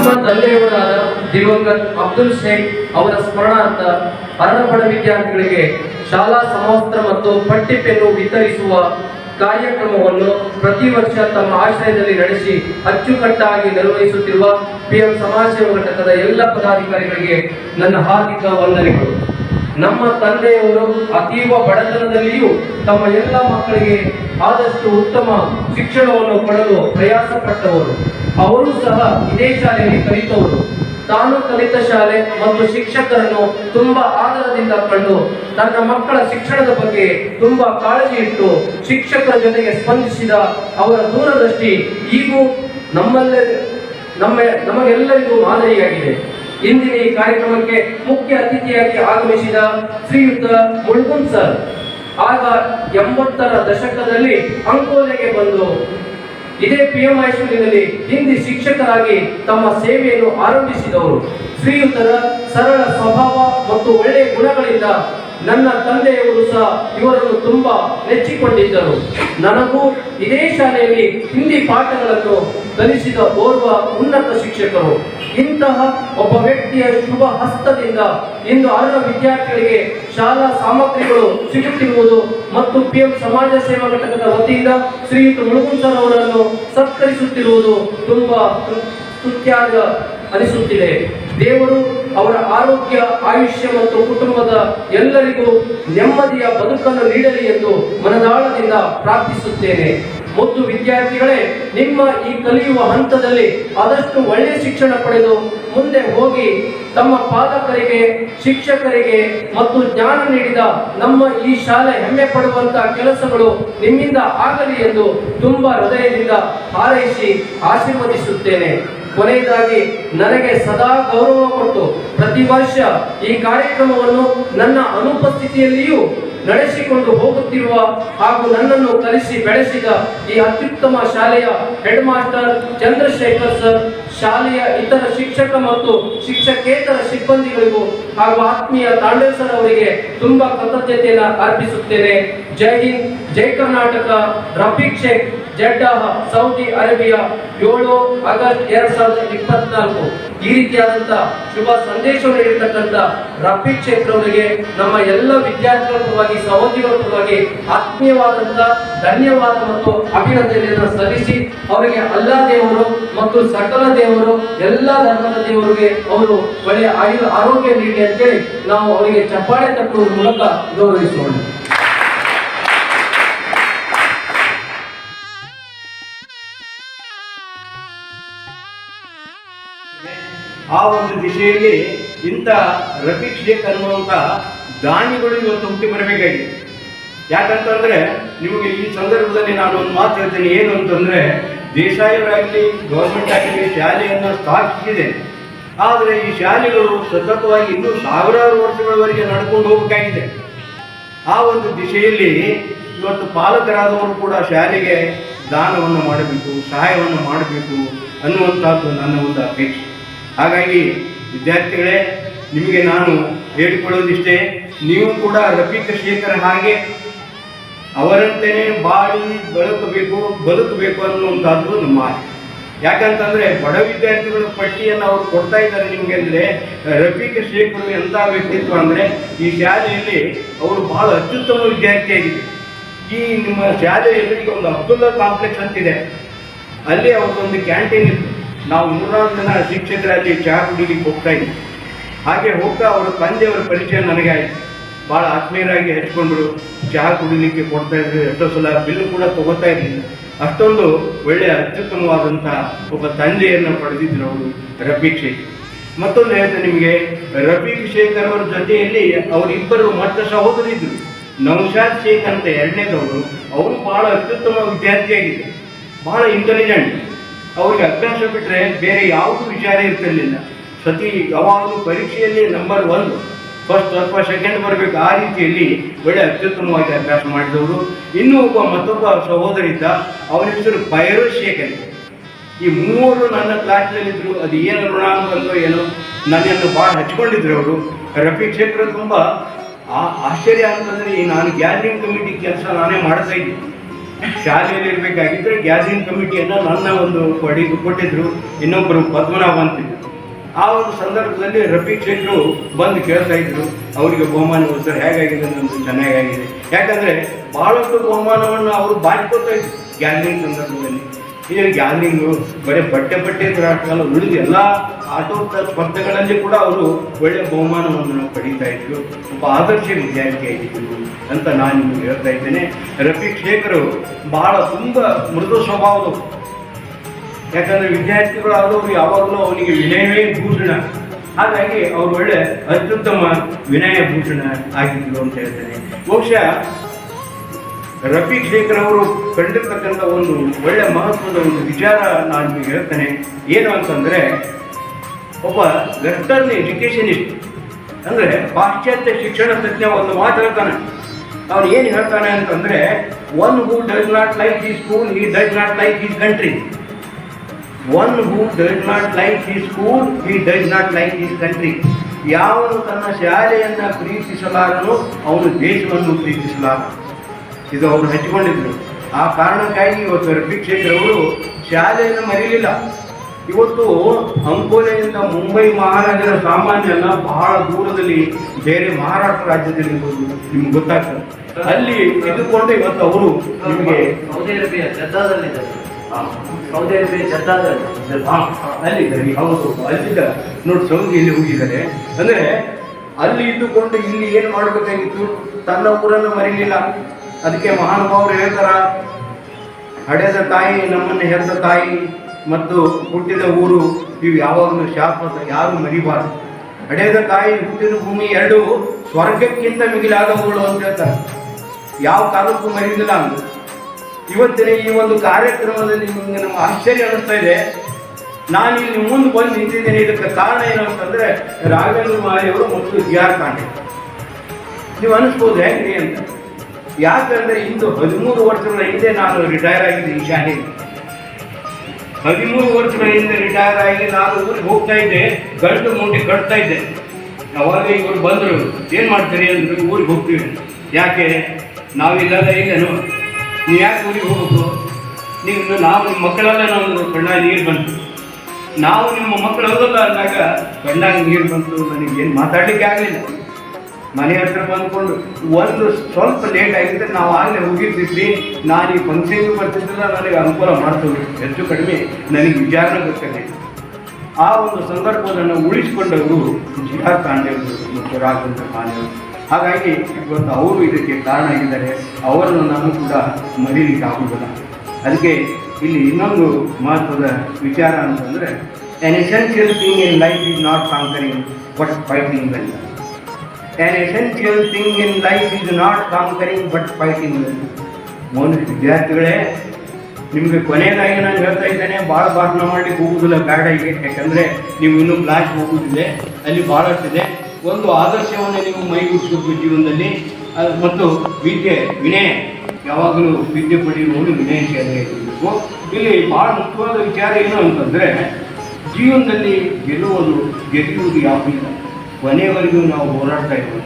ನಮ್ಮ ತಂದೆಯವರಾದ ದಿವಂಗತ್ ಅಬ್ದುಲ್ ಶೇಖ್ ಅವರ ಸ್ಮರಣಾರ್ಥ ಅರ್ಹಪಡ ವಿದ್ಯಾರ್ಥಿಗಳಿಗೆ ಶಾಲಾ ಸಮವಸ್ತ್ರ ಮತ್ತು ಪಟ್ಟಿ ಪೆನ್ನು ವಿತರಿಸುವ ಕಾರ್ಯಕ್ರಮವನ್ನು ಪ್ರತಿ ವರ್ಷ ತಮ್ಮ ಆಶ್ರಯದಲ್ಲಿ ನಡೆಸಿ ಅಚ್ಚುಕಟ್ಟಾಗಿ ನಿರ್ವಹಿಸುತ್ತಿರುವ ಪಿಎಂ ಸಮಾಜ ಸೇವಾ ಘಟಕದ ಎಲ್ಲ ಪದಾಧಿಕಾರಿಗಳಿಗೆ ನನ್ನ ಹಾರ್ದಿಕ ವಂದನೆಗಳು. ನಮ್ಮ ತಂದೆಯವರು ಅತೀವ ಬಡತನದಲ್ಲಿಯೂ ತಮ್ಮ ಎಲ್ಲ ಮಕ್ಕಳಿಗೆ ಆದಷ್ಟು ಉತ್ತಮ ಶಿಕ್ಷಣವನ್ನು ಕೊಡಲು ಪ್ರಯಾಸ ಪಟ್ಟವರು ಅವರು ಸಹ ಇದೇ ಶಾಲೆಯಲ್ಲಿ ಕಲಿತವರು. ತಾನು ಕಲಿತ ಶಾಲೆ ಮತ್ತು ಶಿಕ್ಷಕರನ್ನು ತುಂಬಾ ಆಧಾರದಿಂದ ಕಂಡು ತನ್ನ ಮಕ್ಕಳ ಶಿಕ್ಷಣದ ಬಗ್ಗೆ ತುಂಬಾ ಕಾಳಜಿ ಇಟ್ಟು ಶಿಕ್ಷಕರ ಜೊತೆಗೆ ಸ್ಪಂದಿಸಿದ ಅವರ ದೂರದೃಷ್ಟಿ ಈಗೂ ನಮ್ಮಲ್ಲೇ, ನಮ್ಮ, ನಮಗೆಲ್ಲರಿಗೂ ಮಾದರಿಯಾಗಿದೆ. ಇಂದಿನ ಈ ಕಾರ್ಯಕ್ರಮಕ್ಕೆ ಮುಖ್ಯ ಅತಿಥಿಯಾಗಿ ಆಗಮಿಸಿದ ಶ್ರೀಯುತ ಮುಳ್ಗುನ್ ಸರ್. ಆಗ ಎಂಬತ್ತರ ದಶಕದಲ್ಲಿ ಅಂಕೋಲೆಗೆ ಬಂದು ಇದೇ ಪಿ ಎಂ ಹೈಸ್ಕೂಲಿನಲ್ಲಿ ಹಿಂದಿ ಶಿಕ್ಷಕರಾಗಿ ತಮ್ಮ ಸೇವೆಯನ್ನು ಆರಂಭಿಸಿದವರು. ಶ್ರೀಯುತರ ಸರಳ ಸ್ವಭಾವ ಮತ್ತು ಒಳ್ಳೆಯ ಗುಣಗಳಿಂದ ನನ್ನ ತಂದೆಯವರು ಸಹ ಇವರನ್ನು ತುಂಬಾ ನೆಚ್ಚಿಕೊಂಡಿದ್ದರು ನನಗೂ ಇದೇ ಶಾಲೆಯಲ್ಲಿ ಹಿಂದಿ ಪಾಠಗಳನ್ನು ಕಲಿಸಿದ ಓರ್ವ ಉನ್ನತ ಶಿಕ್ಷಕರು. ಇಂತಹ ಒಬ್ಬ ವ್ಯಕ್ತಿಯ ಶುಭ ಹಸ್ತದಿಂದ ಇಂದು ಅರ್ಹ ವಿದ್ಯಾರ್ಥಿಗಳಿಗೆ ಶಾಲಾ ಸಾಮಗ್ರಿಗಳು ಸಿಗುತ್ತಿರುವುದು ಮತ್ತು ಪಿಎಂ ಸಮಾಜ ಸೇವಾ ಘಟಕದ ವತಿಯಿಂದ ಶ್ರೀಯುತ ಮುಳುಗುನ್ ಸರ್ ಅವರನ್ನು ಸತ್ಕರಿಸುತ್ತಿರುವುದು ತುಂಬಾ ಸ್ತುತ್ಯಾರ್ಹ ಅನಿಸುತ್ತಿದೆ. ದೇವರು ಅವರ ಆರೋಗ್ಯ, ಆಯುಷ್ಯ ಮತ್ತು ಕುಟುಂಬದ ಎಲ್ಲರಿಗೂ ನೆಮ್ಮದಿಯ ಬದುಕನ್ನು ನೀಡಲಿ ಎಂದು ಮನದಾಳದಿಂದ ಪ್ರಾರ್ಥಿಸುತ್ತೇನೆ. ಮತ್ತು ವಿದ್ಯಾರ್ಥಿಗಳೇ, ನಿಮ್ಮ ಈ ಕಲಿಯುವ ಹಂತದಲ್ಲಿ ಆದಷ್ಟು ಒಳ್ಳೆಯ ಶಿಕ್ಷಣ ಪಡೆದು ಮುಂದೆ ಹೋಗಿ ತಮ್ಮ ಪಾಲಕರಿಗೆ, ಶಿಕ್ಷಕರಿಗೆ ಮತ್ತು ಜ್ಞಾನ ನೀಡಿದ ನಮ್ಮ ಈ ಶಾಲೆ ಹೆಮ್ಮೆ ಪಡುವಂತಹ ಕೆಲಸಗಳು ನಿಮ್ಮಿಂದ ಆಗಲಿ ಎಂದು ತುಂಬಾ ಹೃದಯದಿಂದ ಹಾರೈಸಿ ಆಶೀರ್ವದಿಸುತ್ತೇನೆ. ಕೊನೆಯದಾಗಿ ನನಗೆ ಸದಾ ಗೌರವ ಕೊಟ್ಟು ಪ್ರತಿ ವರ್ಷ ಈ ಕಾರ್ಯಕ್ರಮವನ್ನು ನನ್ನ ಅನುಪಸ್ಥಿತಿಯಲ್ಲಿಯೂ ನಡೆಸಿಕೊಂಡು ಹೋಗುತ್ತಿರುವ ಹಾಗೂ ನನ್ನನ್ನು ಕಲಿಸಿ ಬೆಳೆಸಿದ ಈ ಅತ್ಯುತ್ತಮ ಶಾಲೆಯ ಹೆಡ್ ಮಾಸ್ಟರ್ ಚಂದ್ರಶೇಖರ್ ಸರ್, ಶಾಲೆಯ ಇತರ ಶಿಕ್ಷಕ ಮತ್ತು ಶಿಕ್ಷಕೇತರ ಸಿಬ್ಬಂದಿಗಳಿಗೂ ಹಾಗೂ ಆತ್ಮೀಯ ತಾಂಡೇಲ್ ಸರ್ ಅವರಿಗೆ ತುಂಬಾ ಕೃತಜ್ಞತೆಯನ್ನು ಅರ್ಪಿಸುತ್ತೇನೆ. ಜೈ ಹಿಂದ್, ಜೈ Karnataka Rafiq Shaikh Jeddah, Saudi Arabia ಏಳು ಆಗಸ್ಟ್ ಎರಡ್ ಸಾವಿರದ ಇಪ್ಪತ್ನಾಲ್ಕು. ಈ ರೀತಿಯಾದಂತ ಶುಭ ಸಂದೇಶವನ್ನು ನೀಡಿರ್ತಕ್ಕಂಥ ರಫೀಕ್ ಕ್ಷೇತ್ರವರಿಗೆ ನಮ್ಮ ಎಲ್ಲ ವಿದ್ಯಾರ್ಥಿಗಳ ಪರವಾಗಿ, ಸಹೋದ್ಯೋಗಿಗಳ ಪರವಾಗಿ ಆತ್ಮೀಯವಾದಂತ ಧನ್ಯವಾದ ಮತ್ತು ಅಭಿನಂದನೆಯನ್ನು ಸಲ್ಲಿಸಿ, ಅವರಿಗೆ ಅಲ್ಲ ದೇವರು ಮತ್ತು ಸಕಲ ದೇವರು, ಎಲ್ಲ ಧರ್ಮದ ದೇವರಿಗೆ ಅವರು ಒಳ್ಳೆಯ ಆಯು, ಆರೋಗ್ಯ ನೀಡಿ ಅಂತೇಳಿ ನಾವು ಅವರಿಗೆ ಚಪ್ಪಾಳೆ ತಟ್ಟುವ ಮೂಲಕ ಗೌರವಿಸೋಣ. ಆ ಒಂದು ದಿಶೆಯಲ್ಲಿ ಇಂಥ ರಫೀಕ್ ಶೇಖ್ ಅನ್ನುವಂಥ ದಾನಿಗಳು ಇವತ್ತು ಹುಟ್ಟಿ ಬರಬೇಕಾಗಿದೆ. ಯಾಕಂತಂದ್ರೆ ನಿಮಗೆ ಈ ಸಂದರ್ಭದಲ್ಲಿ ನಾನು ಒಂದು ಮಾತು ಹೇಳ್ತೇನೆ, ಏನು ಅಂತಂದ್ರೆ ದೇಸಾಯಿಯವರಾಗಲಿ ಗೌರ್ಮೆಂಟ್ ಆಗಲಿ ಶಾಲೆಯನ್ನು ಸ್ಥಾಪಿಸಿದೆ. ಆದರೆ ಈ ಶಾಲೆಗಳು ಸತತವಾಗಿ ಇನ್ನೂ ಸಾವಿರಾರು ವರ್ಷಗಳವರೆಗೆ ನಡ್ಕೊಂಡು ಹೋಗಬೇಕಾಗಿದೆ. ಆ ಒಂದು ದಿಶೆಯಲ್ಲಿ ಇವತ್ತು ಪಾಲಕರಾದವರು ಕೂಡ ಶಾಲೆಗೆ ದಾನವನ್ನು ಮಾಡಬೇಕು, ಸಹಾಯವನ್ನು ಮಾಡಬೇಕು ಅನ್ನುವಂಥದ್ದು ನನ್ನ ಒಂದು ಅಪೇಕ್ಷೆ. ಹಾಗಾಗಿ ವಿದ್ಯಾರ್ಥಿಗಳೇ, ನಿಮಗೆ ನಾನು ಹೇಳಿಕೊಳ್ಳೋದಿಷ್ಟೇ, ನೀವು ಕೂಡ ರಫೀಕ್ ಶೇಖರ್ ಹಾಗೆ ಅವರಂತೆಯೇ ಬಾಳಿ ಬೆಳಕಬೇಕು, ಬದುಕಬೇಕು ಅನ್ನುವಂಥದ್ದು ನಮ್ಮ ಆಸೆ. ಯಾಕಂತಂದ್ರೆ ಬಡ ವಿದ್ಯಾರ್ಥಿಗಳ ಪಟ್ಟಿಯನ್ನು ಅವರು ಕೊಡ್ತಾ ಇದ್ದಾರೆ ನಿಮಗೆ ಅಂದ್ರೆ ರಫೀಕ್ ಶೇಖರು ಎಂಥ ವ್ಯಕ್ತಿತ್ವ ಅಂದ್ರೆ, ಈ ಶಾಲೆಯಲ್ಲಿ ಅವರು ಬಹಳ ಅತ್ಯುತ್ತಮ ವಿದ್ಯಾರ್ಥಿಯಾಗಿದೆ ಈ ನಿಮ್ಮ ಈಗ ಒಂದು ಅಬ್ದುಲ್ಲಾ ಕಾಂಪ್ಲೆಕ್ಸ್ ಅಂತಿದೆ. ಅಲ್ಲಿ ಅವ್ರದ್ದೊಂದು ಕ್ಯಾಂಟೀನ್ ಇತ್ತು. ನಾವು ನೂರಾರು ಜನ ಶಿಕ್ಷಕರಲ್ಲಿ ಚಹಾ ಕುಡಿಲಿಕ್ಕೆ ಹೋಗ್ತಾ ಇದ್ವಿ. ಹಾಗೆ ಹೋಗ್ತಾ ಅವರ ತಂದೆಯವರ ಪರಿಚಯ ನನಗೆ ಆಯಿತು. ಭಾಳ ಆತ್ಮೀಯರಾಗಿ ಹಚ್ಕೊಂಡ್ರು, ಚಹಾ ಕುಡಿಲಿಕ್ಕೆ ಕೊಡ್ತಾ ಇದ್ರು, ಎಷ್ಟೋ ಸಲ ಬಿಲ್ಲು ಕೂಡ ತಗೋತಾ ಇರಲಿಲ್ಲ. ಅಷ್ಟೊಂದು ಒಳ್ಳೆಯ ಅತ್ಯುತ್ತಮವಾದಂಥ ಒಬ್ಬ ತಂದೆಯನ್ನು ಪಡೆದಿದ್ರು ಅವರು ರಫೀಕ್ ಶೇಖರ್ ಮತ್ತೊಂದು ಹೇಳ್ತೇನೆ ನಿಮಗೆ ರಫೀಕ್ ಶೇಖರ್ ಅವರ ಜೊತೆಯಲ್ಲಿ ಅವರಿಬ್ಬರು ಮತ್ತ ಸಹೋದರಿದ್ರು ನೌಶಾದ್ ಶೇಖ್ ಅಂತ ಎರಡನೇದವರು, ಅವರು ಭಾಳ ಅತ್ಯುತ್ತಮ ವಿದ್ಯಾರ್ಥಿಯಾಗಿದ್ದರು. ಬಹಳ ಇಂಟೆಲಿಜೆಂಟ್ ಅವ್ರಿಗೆ ಅಭ್ಯಾಸ ಬಿಟ್ಟರೆ ಬೇರೆ ಯಾವುದೂ ವಿಚಾರ ಇರ್ತಿರ್ಲಿಲ್ಲ. ಸತಿ ಯಾವಾಗಲೂ ಪರೀಕ್ಷೆಯಲ್ಲಿ ನಂಬರ್ ಒನ್ ಫಸ್ಟ್ ಅಥವಾ ಸೆಕೆಂಡ್ ಬರಬೇಕು. ಆ ರೀತಿಯಲ್ಲಿ ಒಳ್ಳೆ ಅತ್ಯುತ್ತಮವಾಗಿ ಅಭ್ಯಾಸ ಮಾಡಿದವರು. ಇನ್ನೂ ಒಬ್ಬ ಮತ್ತೊಬ್ಬ ಸಹೋದರ ಇದ್ದ ಅವನ ಹೆಸರು ಭೈರವ್ ಶೇಖ್ ಅಂತ ಈ ಮೂವರು ನನ್ನ ಕ್ಲಾಸ್ನಲ್ಲಿದ್ದರು ಅದು ಏನು ಋಣ ಬಂదో ಏನೋ ನನ್ನನ್ನು ಭಾಳ ಹಚ್ಕೊಂಡಿದ್ರು ಅವರು. ರಫೀಕ್ ಕ್ಷೇತ್ರ ತುಂಬ ಆ- ಆಶ್ಚರ್ಯ ಅಂತಂದರೆ ಈ ನಾನು ಗ್ಯಾದರಿಂಗ್ ಕಮಿಟಿ ಕೆಲಸ ನಾನೇ ಮಾಡ್ತಾ ಇದ್ದೆ ಶಾಲೆಯಲ್ಲಿ ಇರಬೇಕಾಗಿದ್ದರೆ ಗ್ಯಾಸಿನ್ ಕಮಿಟಿಯನ್ನು ನನ್ನ ಒಂದು ಪಡಿ ಕೊಟ್ಟಿದ್ರು. ಇನ್ನೊಬ್ಬರು ಪದ್ಮನಾಭ ಅಂತಿದ್ರು. ಆ ಒಂದು ಸಂದರ್ಭದಲ್ಲಿ ರಫೀಕ್ ಶೇಖರು ಬಂದು ಕೇಳ್ತಾ ಇದ್ರು, ಅವರಿಗೆ ಬಹುಮಾನ ಸರ್ ಹೇಗಾಗಿದೆ? ನಮ್ದು ಚೆನ್ನಾಗಾಗಿದೆ. ಯಾಕಂದರೆ ಭಾಳಷ್ಟು ಬಹುಮಾನವನ್ನು ಅವರು ಬಾಳ್ಕೊತಾ ಇದ್ರು. ಗ್ಯಾಸಿನ್ ಸಂದರ್ಭದಲ್ಲಿ. ಈಗ ಗ್ಯಾದರಿಂಗು ಬರೀ ಬಟ್ಟೆ ಬಟ್ಟೆ ಹಾಕಲ್ಲ ಉಳಿದ ಎಲ್ಲ ಆಟೋ ಸ್ಪರ್ಧೆಗಳಲ್ಲಿ ಕೂಡ ಅವರು ಒಳ್ಳೆಯ ಬಹುಮಾನವನ್ನು ಪಡೀತಾ ಇದ್ರು. ಒಬ್ಬ ಆದರ್ಶ ವಿದ್ಯಾರ್ಥಿ ಆಗಿದ್ದರು ಅಂತ ನಾನು ನಿಮಗೆ ಹೇಳ್ತಾ ಇದ್ದೇನೆ. ರಫೀಕ್ ಶೇಖರು ಬಹಳ ತುಂಬ ಮೃದು ಸ್ವಭಾವದವರು ಯಾಕಂದ್ರೆ ವಿದ್ಯಾರ್ಥಿಗಳು ಆದವರು ಯಾವಾಗಲೂ ಅವನಿಗೆ ವಿನಯವೇ ಭೂಷಣ. ಹಾಗಾಗಿ ಅವರು ಒಳ್ಳೆ ಅತ್ಯುತ್ತಮ ವಿನಯ ಭೂಷಣ ಆಗಿದ್ರು ಅಂತ ಹೇಳ್ತೇನೆ. ಬಹುಶಃ ರಫೀಕ್ ಶೇಖರ್ ಅವರು ಕಂಡಿರ್ತಕ್ಕಂಥ ಒಂದು ಒಳ್ಳೆ ಮಹತ್ವದ ಒಂದು ವಿಚಾರ ನಾನು ನಿಮಗೆ ಹೇಳ್ತೇನೆ. ಏನು ಅಂತಂದ್ರೆ, ಒಬ್ಬ ವೆಸ್ಟರ್ನ್ ಎಜುಕೇಷನಿಸ್ಟ್ ಅಂದ್ರೆ ಪಾಶ್ಚಾತ್ಯ ಶಿಕ್ಷಣ ತಜ್ಞ ಒಂದು ಮಾತು ಹೇಳ್ತಾನೆ ಅವನು ಏನು ಹೇಳ್ತಾನೆ ಅಂತಂದ್ರೆ one who does not like the school he does not like this country one who does not like the school he does not like this country ಯಾವನು ತನ್ನ ಶಾಲೆಯನ್ನು ಪ್ರೀತಿಸಲಾರನು, ಅವನು ದೇಶವನ್ನು ಪ್ರೀತಿಸಲಾರ ಇದು ಅವರು ಹಂಚಿಕೊಂಡಿದ್ರು. ಆ ಕಾರಣಕ್ಕಾಗಿ ಇವತ್ತು ರಬ್ಬಿ ಕ್ಷೇತ್ರ ಅವರು ಶಾಲೆಯನ್ನು ಮರೀಲಿಲ್ಲ ಇವತ್ತು ಅಂಕೋಲೆಯಿಂದ ಮುಂಬೈ ಮಹಾರಾಜರ ಸಾಮಾನ್ಯನ ಬಹಳ ದೂರದಲ್ಲಿ ಬೇರೆ ಮಹಾರಾಷ್ಟ್ರ ರಾಜ್ಯದಲ್ಲಿ ನಿಮ್ಗೆ ಗೊತ್ತಾಗ್ತದೆ. ಅಲ್ಲಿ ಇದ್ದುಕೊಂಡು ಇವತ್ತು ಅವರು ನಿಮಗೆ ಸೌದಿ ಅರೇಬಿಯಾ ಜದ್ದಾದಲ್ಲಿ ಸೌದಿ ಅರೇಬಿಯಾ, ಜದ್ದಾದಲ್ಲಿ. ಅಲ್ಲಿ ಹೌದು, ಅಲ್ಲಿದ್ದಾರೆ. ನೋಡಿ, ಸೌದಿಯಲ್ಲಿ ಹೋಗಿದ್ದಾರೆ. ಅಂದ್ರೆ ಅಲ್ಲಿ ಇದ್ದುಕೊಂಡು ಇಲ್ಲಿ ಏನು ಮಾಡಬೇಕಾಗಿತ್ತು? ತನ್ನ ಊರನ್ನು ಮರೀಲಿಲ್ಲ. ಅದಕ್ಕೆ ಮಹಾನುಭಾವರು ಹೇಳ್ತಾರ, ಹಡೆದ ತಾಯಿ ನಮ್ಮನ್ನು ಹೆರದ ತಾಯಿ ಮತ್ತು ಹುಟ್ಟಿದ ಊರು, ಇವು ಯಾವಾಗಲೂ ಶಾಶ್ವತ ಯಾರು ಮರಿಬಾರದು. ಹಡೆದ ತಾಯಿ ಹುಟ್ಟಿದ ಭೂಮಿ ಎರಡು, ಸ್ವರ್ಗಕ್ಕಿಂತ ಮಿಗಿಲಾದವುಗಳು ಅಂತ ಹೇಳ್ತಾರೆ. ಯಾವ ಕಾಲಕ್ಕೂ ಮರೀದಿಲ್ಲ ಅಂದ್ರೆ. ಇವತ್ತಿನ ಈ ಒಂದು ಕಾರ್ಯಕ್ರಮದಲ್ಲಿ ನಿಮಗೆ ನಮ್ಮ ಆಶ್ಚರ್ಯ ಅನಿಸ್ತಾ ಇದೆ. ನಾನು ಇಲ್ಲಿ ಮುಂದೆ ಬಂದು ನಿಂತಿದ್ದೇನೆ. ಇದಕ್ಕೆ ಕಾರಣ ಏನು ಅಂತಂದ್ರೆ ರಾಘವೇಂದ್ರ ಮಾರಿಯವರು ಮತ್ತು ಜಿ ಆರ್ ಪಾಂಡೆ. ನೀವು ಅನಿಸ್ಬೋದು ಹೇಗ್ರಿ ಅಂತ. ಯಾಕಂದ್ರೆ ಇಂದು ಹದಿಮೂರು ವರ್ಷಗಳ ಹಿಂದೆ ನಾನು ರಿಟೈರ್ ಆಗಿದ್ದೆ ಈ ಹದಿಮೂರು ವರ್ಷಗಳ ಹಿಂದೆ ರಿಟೈರ್ ಆಗಿ ನಾನು ಊರಿಗೆ ಹೋಗ್ತಾ ಇದ್ದೆ ಗಂಟು ಮುಂಡಿ ಕಟ್ತಾ ಇದ್ದೆ. ಅವಾಗ ಇವರು ಬಂದರು, ಏನು ಮಾಡ್ತೀರಿ? ಅಂದ್ರೆ, ಊರಿಗೆ ಹೋಗ್ತೀವಿ. ಯಾಕೆ? ನಾವಿಲ್ಲದ ಇಲ್ಲೇನು? ನೀವು ಯಾಕೆ ಊರಿಗೆ ಹೋಗ್ಬೇಕು? ನೀವು ನಾವು ನಿಮ್ಮ ಮಕ್ಕಳೆಲ್ಲ ನಾವು ಕಣ್ಣಾಗ ನೀರು ಬಂತು. ನಾವು ನಿಮ್ಮ ಮಕ್ಕಳು ಹೋಗಲ್ಲ ಅಂದಾಗ ಕಣ್ಣಾಗ ನೀರು ಬಂತು ನನಗೆ ಏನು ಮಾತಾಡಲಿಕ್ಕೆ ಆಗಲಿಲ್ಲ. ಮನೆ ಹತ್ರ ಬಂದ್ಕೊಂಡು ಒಂದು ಸ್ವಲ್ಪ ಲೇಟ್ ಆಗಿದ್ರೆ ನಾವು ಆಗಲೇ ಹೋಗಿರ್ತಿದ್ವಿ. ನಾನು ಈ ಫಂಕ್ಷನ್ಗೆ ಬರ್ತಿದ್ದಿಲ್ಲ ನನಗೆ ಅನುಕೂಲ ಮಾಡ್ತೀವಿ. ಹೆಚ್ಚು ಕಡಿಮೆ ನನಗೆ ವಿಚಾರಣೆ ಗೊತ್ತಾಗಿ ಆ ಒಂದು ಸಂದರ್ಭವನ್ನು ಉಳಿಸಿಕೊಂಡವರು ಜಿ ಆರ್ ಪಾಂಡೆಯವರು ಮತ್ತು ರಾಘವೇಂದ್ರ ಪಾಂಡೆಯವರು ಹಾಗಾಗಿ ಇವತ್ತು ಅವರು ಇದಕ್ಕೆ ಕಾರಣ ಆಗಿದ್ದಾರೆ. ಅವರನ್ನು ನಾನು ಕೂಡ ಮರೀಲಿಕ್ಕೆ ಆಗುವುದಿಲ್ಲ. ಅದಕ್ಕೆ ಇಲ್ಲಿ ಇನ್ನೊಂದು ಮಹತ್ವದ ವಿಚಾರ ಅಂತಂದರೆ an essential thing in life is not conquering but fighting well An essential thing in life is not conquering, but fighting. well. ವಿದ್ಯಾರ್ಥಿಗಳೇ, ನಿಮಗೆ ಕೊನೆಯದಾಗಿ ನಾನು ಹೇಳ್ತಾ ಇದ್ದೇನೆ ಭಾಳ ಭಾಷಣ ಮಾಡಲಿಕ್ಕೆ ಹೋಗುವುದಿಲ್ಲ ಬೇಡ ಈಗ ಯಾಕಂದರೆ ನೀವು ಇನ್ನೂ ಕ್ಲಾಸ್ ಹೋಗುವುದಿದೆ ಅಲ್ಲಿ ಭಾಳಷ್ಟಿದೆ ಒಂದು ಆದರ್ಶವನ್ನು ನೀವು ಮೈಗೂಡಿಸಬೇಕು ಜೀವನದಲ್ಲಿ. ಮತ್ತು ವಿದ್ಯೆ, ವಿನಯ. ಯಾವಾಗಲೂ ವಿದ್ಯೆ ಪಡೆಯುವವರು ವಿನಯಶೀಲ ಇರಬೇಕು ಇಲ್ಲಿ ಭಾಳ ಮುಖ್ಯವಾದ ವಿಚಾರ ಏನು ಅಂತಂದರೆ, ಜೀವನದಲ್ಲಿ ಗೆಲ್ಲುವುದು ಗೆಲ್ಲುವುದು ಯಾವುದೂ ಇಲ್ಲ. ಕೊನೆಯವರೆಗೂ ನಾವು ಹೋರಾಡ್ತಾ ಇದ್ದೀವಿ.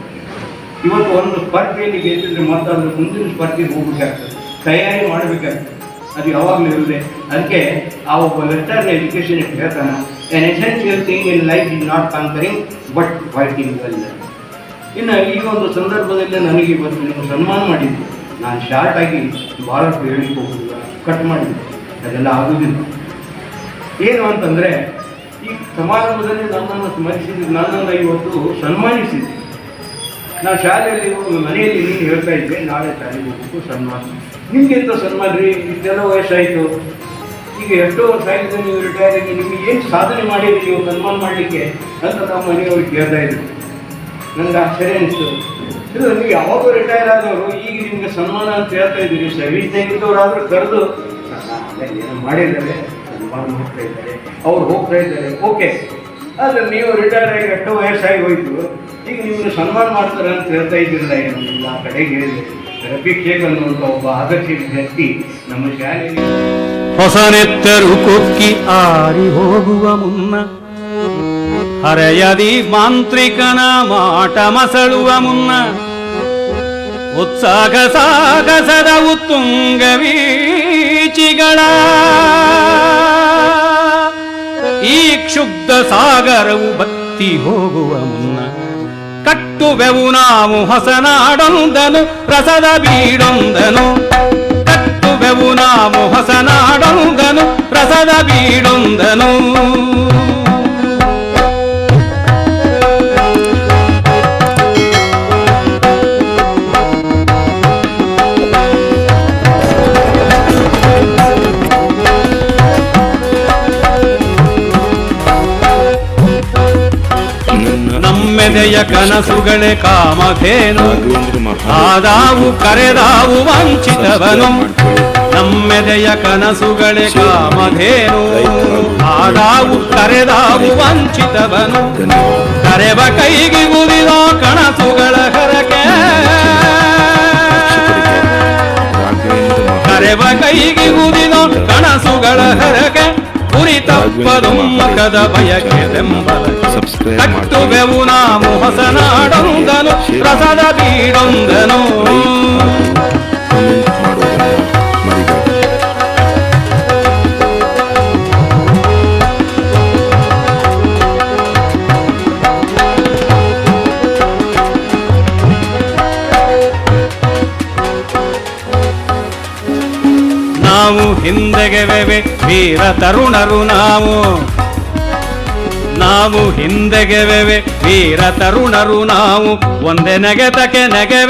ಇವತ್ತು ಒಂದು ಸ್ಪರ್ಧೆಯಲ್ಲಿ ಗೆದ್ದಿದ್ರೆ ಅದ್ರ ಮುಂದಿನ ಸ್ಪರ್ಧೆಗೆ ಹೋಗ್ಬೇಕಾಗ್ತದೆ. ತಯಾರಿ ಮಾಡಬೇಕಾಗ್ತದೆ. ಅದು ಯಾವಾಗಲೂ ಇರುತ್ತೆ ಅದಕ್ಕೆ ಆ ಒಬ್ಬ ವೆಸ್ಟರ್ನ್ ಎಜುಕೇಷನ್ ಹೇಳ್ತಾನೆ an essential thing in life is not conquering but fighting well ಇನ್ನು ಈ ಒಂದು ಸಂದರ್ಭದಲ್ಲಿ ನನಗೆ ಇವತ್ತು ನೀವು ಸನ್ಮಾನ ಮಾಡಿದ್ದು, ನಾನು ಶಾರ್ಟ್ ಆಗಿ ಭಾಳಷ್ಟು ಹೇಳಿಕೊಂಡು ಕಟ್ ಮಾಡಿದ್ದೆ. ಅದೆಲ್ಲ ಆಗುವುದಿಲ್ಲ. ಏನು ಅಂತಂದರೆ ಈ ಸಮಾರಂಭದಲ್ಲಿ ನನ್ನನ್ನು ಸ್ಮರಿಸಿದ್ದು ನನ್ನನ್ನು ಇವತ್ತು ಸನ್ಮಾನಿಸಿದೆ ನಾನು ಶಾಲೆಯಲ್ಲಿ ಮನೆಯಲ್ಲಿ ನೀನು ಹೇಳ್ತಾ ಇದ್ದೆ, ನಾಳೆ ಶಾಲೆಗೆ ಹೋಗ್ಬೇಕು, ಸನ್ಮಾನ. ನಿಮಗೆಂತ ಸನ್ಮಾನ ರೀ? ಇಷ್ಟೆಲ್ಲ ವಯಸ್ಸಾಯಿತು. ಈಗ ಎಷ್ಟೋ ವರ್ಷ ಆಗಿದೆ, ನೀವು ರಿಟೈರ್ ಆಗಿ, ನಿಮಗೆ ಏನು ಸಾಧನೆ ಮಾಡಿದ್ರಿ ನೀವು ಸನ್ಮಾನ ಮಾಡಲಿಕ್ಕೆ ಅಂತ ನಮ್ಮ ಮನೆಯವ್ರಿಗೆ ಕೇಳ್ತಾ ಇದ್ರು. ನನಗೆ ಆಶ್ಚರ್ಯ ಅನಿಸ್ತು. ಇದು ನೀವು ಯಾವಾಗ ರಿಟೈರ್ ಆದವರು ಈಗ ನಿಮಗೆ ಸನ್ಮಾನ ಅಂತ ಹೇಳ್ತಾ ಇದ್ದೀರಿ. ಸರ್ವಿಸ್ನಾಗಿದ್ದವರಾದ್ರೂ ಕರೆದು ಮಾಡಿದ್ದಾರೆ. ಸನ್ಮಾನ ಹೋಗ್ತಾ ಇದ್ದಾರೆ. ಅವ್ರು ಹೋಗ್ತಾ ಇದ್ದಾರೆ. ಓಕೆ ಆದರೆ ನೀವು ರಿಟೈರ್ ಆಗಿ ಎಷ್ಟೋ ವಯಸ್ಸಾಗಿ ಹೋಯ್ತು. ಈಗ ನಿಮ್ಮನ್ನು ಸನ್ಮಾನ ಮಾಡ್ತಾರೆ ಅಂತ ಹೇಳ್ತಾ ಇದ್ದಿಲ್ಲ ಏನು ಆ ಕಡೆಗೆ ಹೇಳಿದೆ ರಫೀಕ್ ಶೇಖ್ ಅನ್ನುವಂಥ ಒಬ್ಬ ಆದರ್ಶ ವ್ಯಕ್ತಿ ನಮ್ಮ ಶಾಲೆಗೆ ಹೊಸ ನೆತ್ತರು ಕೊಕ್ಕಿ ಆರಿ ಹೋಗುವ ಮುನ್ನ ಹರೆಯದಿ ಮಾಂತ್ರಿಕನ ಮಾಟ ಮಸಳುವ ಮುನ್ನ ಉತ್ಸಾಹ ಸಾಗಸದ ಉತ್ತುಂಗ ವೀಚಿಗಳ ಈ ಕ್ಷುಬ್ಧ ಸಾಗರವು ಬತ್ತಿ ಹೋಗುವ ಮುನ್ನ ಕಟ್ಟುವೆವು ನಾವು ಹೊಸನಾಡೊಂದನು, ರಸದ ಬೀಡೊಂದನು. ಕಟ್ಟುವೆವು ನಾವು ಹೊಸನಾಡೊಂದನು, ರಸದ ಬೀಡೊಂದನು. ನಮ್ಮೆದೆಯ ಕನಸುಗಳೇ ಕಾಮಧೇನು. ಆದಾವು ಕರೆದಾವು ವಂಚಿತವನು. ನಮ್ಮೆದೆಯ ಕನಸುಗಳೇ ಕಾಮಧೇನು. ಆದಾವು ಕರೆದಾವು ವಂಚಿತವನು. ಕರೆವ ಕೈಗೆ ಮುರಿದೋ ಕನಸುಗಳ ಹರಕೆ. ಕರೆವ ಕೈಗೆ ಮುರಿದೋ ಕನಸುಗಳ ಹರಕೆ. ಗುರಿ ತಪ್ಪದು ಮುಖದ ಬಯಕೆ ಬೆಂಬಲ ಕಟ್ಟುವೆವು ನಾವು ಹೊಸನಾಡೊಂದನು ರಸದ ಬೀಡೊಂದನು ಹಿಂದೆಗೆವೆವೆ ವೀರ ತರುಣರು ನಾವು. ನಾವು ಹಿಂದೆಗೆವೆವೆ ವೀರ ತರುಣರು ನಾವು. ಒಂದೇ ನೆಗೆತಕ್ಕೆ ನೆಗೆವೆ